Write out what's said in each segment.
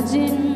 imagine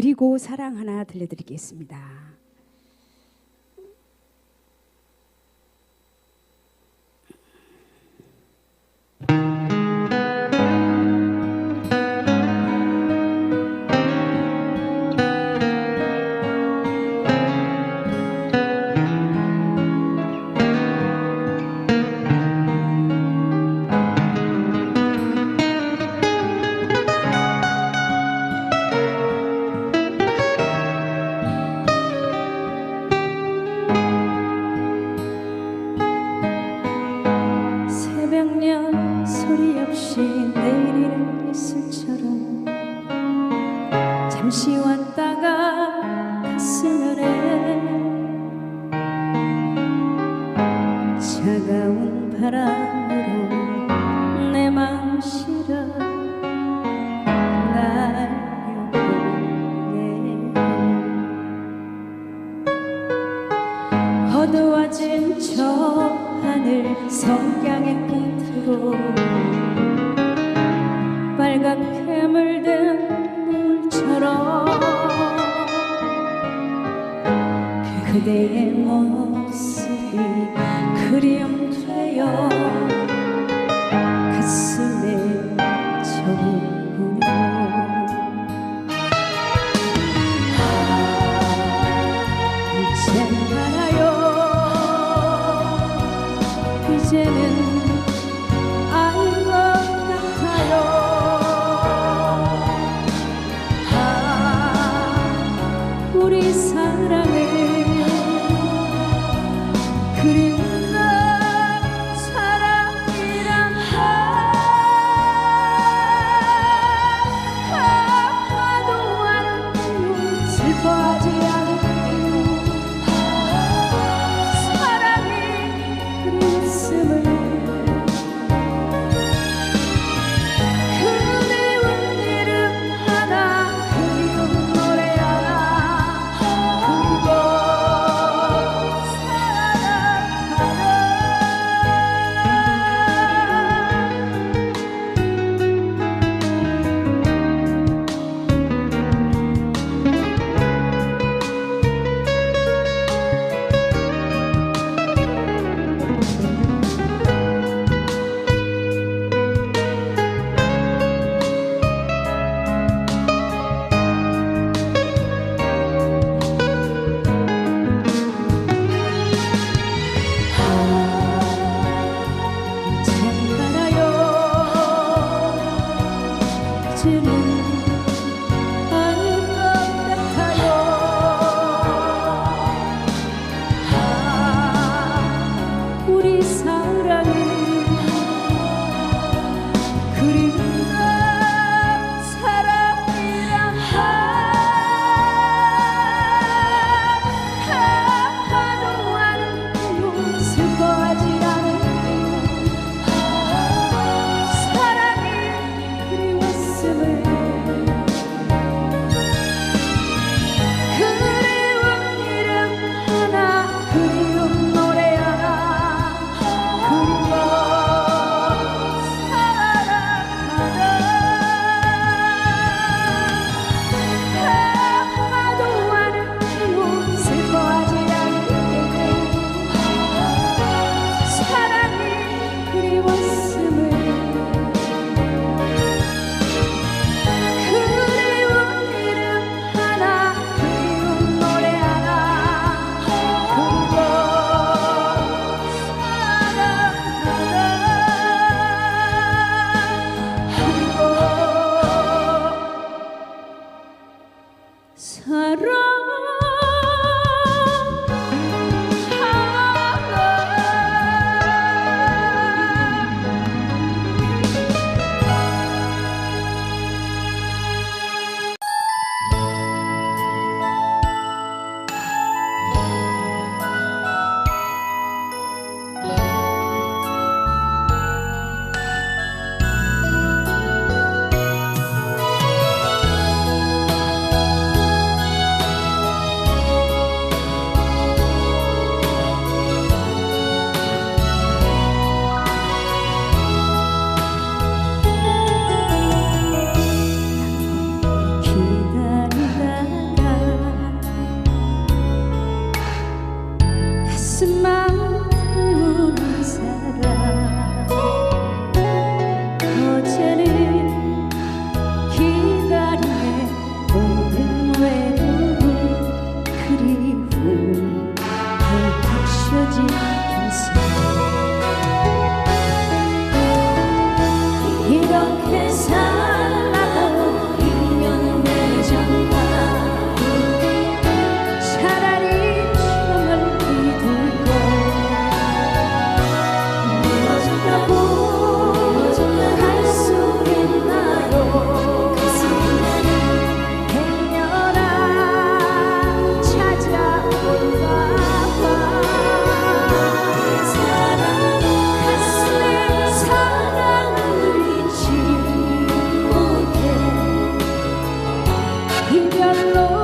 그리고 사랑 하나 들려드리겠습니다. 차가운 바람으로 내 맘 실어 날려보내. 어두워진 저 하늘 성냥의 끝으로 빨갛게 물든 물처럼 그대의 모습이 成堆。love.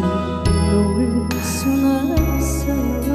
Lois una sala